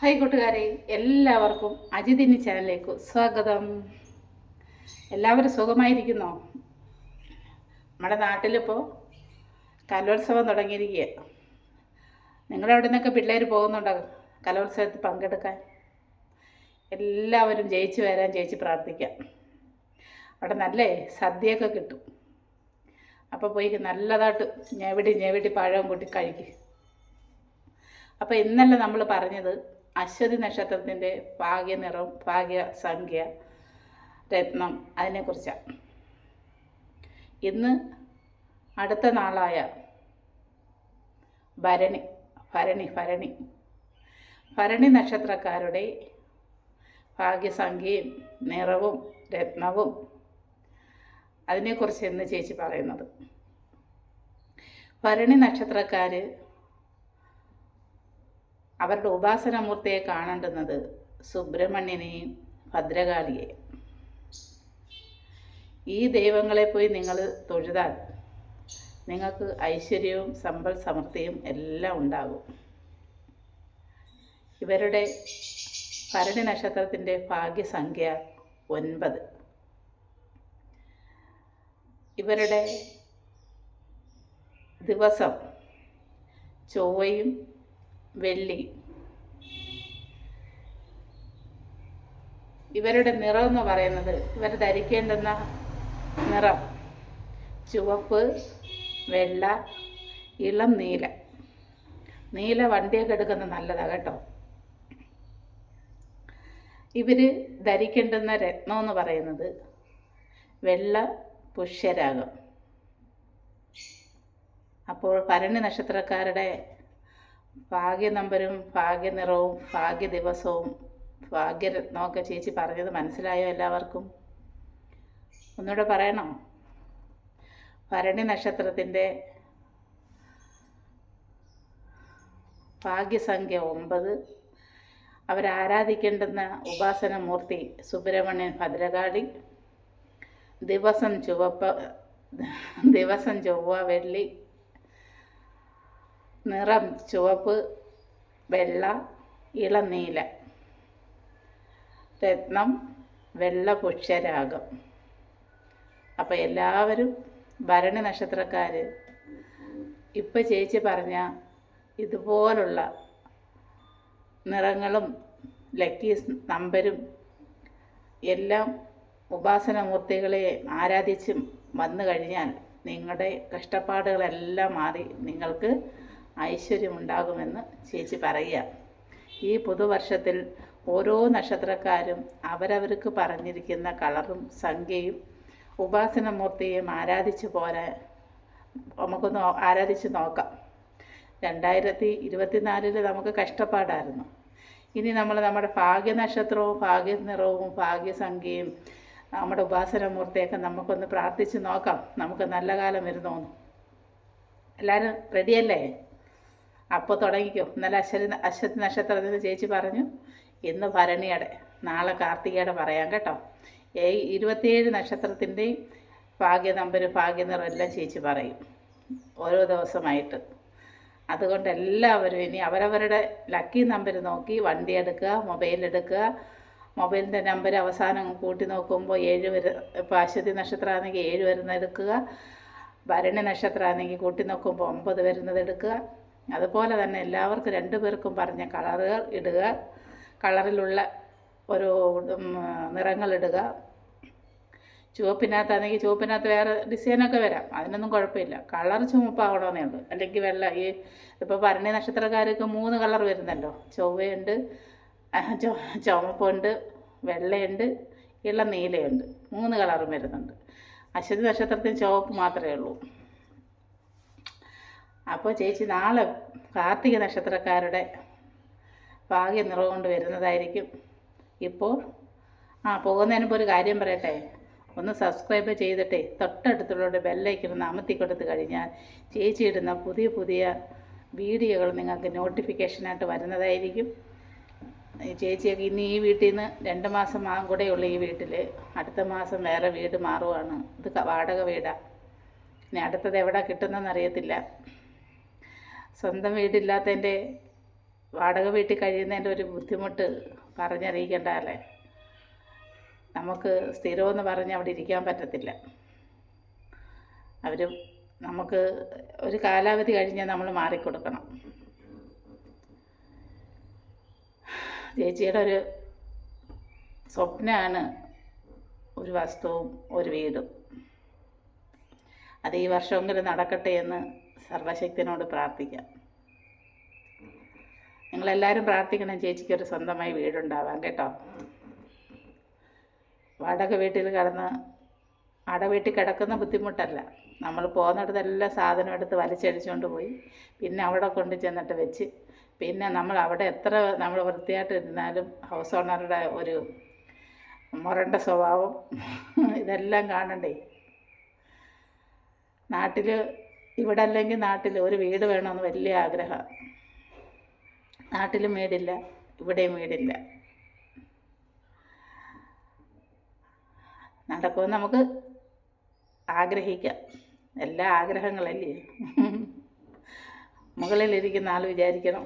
Hi കൂട്ടുകാരെ എല്ലാവർക്കും അജിതിനി ചാനലിലേക്ക് സ്വാഗതം. എല്ലാവരും സുഖമായിരിക്കുന്നോ? നമ്മുടെ നാട്ടിലിപ്പോൾ കലോത്സവം തുടങ്ങിയിരിക്കുക നിങ്ങളുടെ നിന്നൊക്കെ പിള്ളേർ പോകുന്നുണ്ടോ കലോത്സവത്തിൽ പങ്കെടുക്കാൻ? എല്ലാവരും ജയിച്ചു വരാൻ ജയിച്ച് പ്രാർത്ഥിക്കാം. അവിടെ നല്ല സദ്യയൊക്കെ കിട്ടും. അപ്പോൾ പോയി നല്ലതായിട്ട് ഞെവിടി ഞെവിടി പഴവും കൂട്ടി കഴിക്കും. അപ്പോൾ ഇന്നല്ല നമ്മൾ പറഞ്ഞത് അശ്വതി നക്ഷത്രത്തിന്റെ ഭാഗ്യനിറം ഭാഗ്യ സംഖ്യ രത്നം അതിനെക്കുറിച്ചാണ് ഇന്ന് അടുത്ത നാളായ ഭരണി ഭരണി ഭരണി. ഭരണി നക്ഷത്രക്കാരുടെ ഭാഗ്യസംഖ്യയും നിറവും രത്നവും അതിനെക്കുറിച്ച് ഇന്ന് ചേച്ചി പറയുന്നത്. ഭരണി നക്ഷത്രക്കാർ അവരുടെ ഉപാസനമൂർത്തിയെ കാണേണ്ടുന്നത് സുബ്രഹ്മണ്യനെയും ഭദ്രകാളിയെ. ഈ ദൈവങ്ങളെ പോയി നിങ്ങൾ തൊഴുതാൽ നിങ്ങൾക്ക് ഐശ്വര്യവും സമ്പൽ സമൃദ്ധിയും എല്ലാം ഉണ്ടാകും. ഇവരുടെ ഭരണി നക്ഷത്രത്തിന്റെ ഭാഗ്യസംഖ്യ ഒൻപത്. ഇവരുടെ ദിവസം ചൊവ്വയും വെള്ളി. ഇവരുടെ നിറം എന്ന് പറയുന്നത് ഇവർ ധരിക്കേണ്ടുന്ന നിറം. ചുവപ്പ് വെള്ള ഇളം നീല. നീല വണ്ടിയൊക്കെ എടുക്കുന്നത് നല്ലതാണ് കേട്ടോ. ഇവർ ധരിക്കേണ്ടുന്ന രത്നം എന്ന് പറയുന്നത് വെള്ള പുഷ്യരാഗം. അപ്പോൾ ഭരണി നക്ഷത്രക്കാരുടെ ഭാഗ്യ നമ്പരും ഭാഗ്യ നിറവും ഭാഗ്യ ദിവസവും ഭാഗ്യരത്നമൊക്കെ ചേച്ചി പറഞ്ഞത് മനസ്സിലായോ എല്ലാവർക്കും? ഒന്നുകൂടെ പറയണോ. ഭരണി നക്ഷത്രത്തിന്റെ ഭാഗ്യസംഖ്യ ഒമ്പത്. അവരാരാധിക്കേണ്ടുന്ന ഉപാസനമൂർത്തി സുബ്രഹ്മണ്യൻ ഭദ്രകാളി. ദിവസം ചുവപ്പ ദിവസം ചൊവ്വ വെള്ളി നിറം ചുവപ്പ് വെള്ള ഇളനീല. രത്നം വെള്ള പുഷ്യരാഗം. അപ്പോൾ എല്ലാവരും ഭരണി നക്ഷത്രക്കാർ ഇപ്പം ചേച്ചി പറഞ്ഞ ഇതുപോലുള്ള നിറങ്ങളും ലക്കി നമ്പരും എല്ലാം ഉപാസനമൂർത്തികളെ ആരാധിച്ചും വന്നു കഴിഞ്ഞാൽ നിങ്ങളുടെ കഷ്ടപ്പാടുകളെല്ലാം മാറി നിങ്ങൾക്ക് ഐശ്വര്യമുണ്ടാകുമെന്ന് ചേച്ചി പറയുക. ഈ പുതുവർഷത്തിൽ ഓരോ നക്ഷത്രക്കാരും അവരവർക്ക് പറഞ്ഞിരിക്കുന്ന കളറും സംഖ്യയും ഉപാസനമൂർത്തിയെയും ആരാധിച്ചു പോരാൻ നോ ആരാധിച്ച് നോക്കാം. രണ്ടായിരത്തി ഇരുപത്തിനാലിൽ നമുക്ക് കഷ്ടപ്പാടായിരുന്നു. ഇനി നമ്മൾ നമ്മുടെ ഭാഗ്യനക്ഷത്രവും ഭാഗ്യ നിറവും ഭാഗ്യസംഖ്യയും നമ്മുടെ ഉപാസനമൂർത്തിയൊക്കെ നമുക്കൊന്ന് പ്രാർത്ഥിച്ച് നോക്കാം. നമുക്ക് നല്ല കാലം വരുന്നോന്ന് എല്ലാവരും റെഡിയല്ലേ അപ്പോൾ തുടങ്ങിക്കോ. ഇന്നലെ അശ്വതി അശ്വതി നക്ഷത്രത്തിൽ ചേച്ചി പറഞ്ഞു ഇന്ന് ഭരണിയുടെ. നാളെ കാർത്തികയുടെ പറയാം കേട്ടോ. ഈ ഇരുപത്തിയേഴ് നക്ഷത്രത്തിന്റെയും ഭാഗ്യ നമ്പര് ഭാഗ്യനിറം എല്ലാം ചേച്ചി പറയും. ഓരോ ദിവസമായിട്ട്. അതുകൊണ്ട് എല്ലാവരും ഇനി അവരവരുടെ ലക്കി നമ്പർ നോക്കി വണ്ടി എടുക്കുക മൊബൈൽ എടുക്കുക. മൊബൈലിന്റെ നമ്പർ അവസാനം കൂട്ടി നോക്കുമ്പോൾ ഏഴ് വര ഇപ്പോൾ അശ്വതി നക്ഷത്രമാണെങ്കിൽ ഏഴ് വരുന്നത് എടുക്കുക. ഭരണി നക്ഷത്രമാണെങ്കിൽ കൂട്ടി നോക്കുമ്പോൾ ഒമ്പത് വരുന്നത് എടുക്കുക. അതുപോലെ തന്നെ എല്ലാവർക്കും രണ്ടു പേർക്കും പറഞ്ഞ കളറുകൾ ഇടുക. കളറിലുള്ള ഒരു നിറങ്ങൾ ഇടുക. ചുവപ്പിനകത്താണെങ്കിൽ ചുവപ്പിനകത്ത് വേറെ ഡിസൈനൊക്കെ വരാം. അതിനൊന്നും കുഴപ്പമില്ല. കളർ ചുമപ്പാകണമെന്നേ ഉള്ളൂ. അല്ലെങ്കിൽ വെള്ള ഈ ഇപ്പോൾ ഭരണി നക്ഷത്രക്കാർക്ക് മൂന്ന് കളർ വരുന്നല്ലോ. ചൊവ്വയുണ്ട് ചുവപ്പുണ്ട് വെള്ളയുണ്ട് ഇളം നീലയുണ്ട് മൂന്ന് കളറും വരുന്നുണ്ട്. അശ്വതി നക്ഷത്രത്തിന് ചുവപ്പ് മാത്രമേ ഉള്ളൂ. അപ്പോൾ ചേച്ചി നാളെ കാർത്തിക നക്ഷത്രക്കാരുടെ ഭാഗ്യ നിറവ് കൊണ്ട് വരുന്നതായിരിക്കും. ഇപ്പോൾ ആ പോകുന്നതിന് മുമ്പ് ഒരു കാര്യം പറയട്ടെ? ഒന്ന് സബ്സ്ക്രൈബ് ചെയ്തിട്ടേ തൊട്ടടുത്തുള്ള ബെല്ലൈക്കൺ ഒന്ന് അമർത്തി കൊടുത്തു കഴിഞ്ഞാൽ ചേച്ചി ഇടുന്ന പുതിയ പുതിയ വീഡിയോകൾ നിങ്ങൾക്ക് നോട്ടിഫിക്കേഷനായിട്ട് വരുന്നതായിരിക്കും. ചേച്ചിയൊക്കെ ഇന്ന് ഈ വീട്ടിൽ നിന്ന് രണ്ട് മാസം കൂടെയുള്ള ഈ വീട്ടിൽ അടുത്ത മാസം വേറെ വീട് മാറുവാണ്. ഇത് വാടക വീടാണ് ഇനി അടുത്തത് എവിടെ കിട്ടുന്നതെന്ന് അറിയത്തില്ല. സ്വന്തം വീടില്ലാത്തതിന്റെ വാടക വീട്ടിൽ കഴിയുന്നതിന്റെ ഒരു ബുദ്ധിമുട്ട് പറഞ്ഞറിയിക്കേണ്ടതല്ലേ നമുക്ക് സ്ഥിരമെന്ന് പറഞ്ഞ് അവിടെ ഇരിക്കാൻ പറ്റത്തില്ല. അവർ നമുക്ക് ഒരു കാലാവധി കഴിഞ്ഞാൽ നമ്മൾ മാറിക്കൊടുക്കണം. ചേച്ചിയുടെ ഒരു സ്വപ്നമാണ് ഒരു വസ്തുവും ഒരു വീടും. അത് ഈ വർഷമെങ്കിലും നടക്കട്ടെ എന്ന് സർവശക്തിനോട് പ്രാർത്ഥിക്കാം. നിങ്ങളെല്ലാവരും പ്രാർത്ഥിക്കണം ചേച്ചിക്ക് ഒരു സ്വന്തമായി വീടുണ്ടാവാം കേട്ടോ. വാടക വീട്ടിൽ കിടന്ന് അട വീട്ടിൽ കിടക്കുന്ന ബുദ്ധിമുട്ടല്ല. നമ്മൾ പോകുന്നിടത്തെല്ലാം സാധനം എടുത്ത് വലിച്ചടിച്ചുകൊണ്ട് പോയി പിന്നെ അവിടെ കൊണ്ട് ചെന്നിട്ട് വെച്ച് പിന്നെ നമ്മൾ അവിടെ എത്ര നമ്മൾ വൃത്തിയായിട്ട് ഇരുന്നാലും ഹൗസ് ഓണറുടെ ഒരു മുരണ്ട സ്വഭാവം ഇതെല്ലാം കാണണ്ടേ. നാട്ടിൽ ഇവിടെ അല്ലെങ്കിൽ നാട്ടിൽ ഒരു വീട് വേണമെന്ന് വലിയ ആഗ്രഹമാണ് നാട്ടിലും വീടില്ല ഇവിടെയും വീടില്ല. നടക്കുമെന്ന് നമുക്ക് ആഗ്രഹിക്കാം. എല്ലാ ആഗ്രഹങ്ങളല്ലേ? മുകളിലിരിക്കുന്ന ആൾ വിചാരിക്കണം.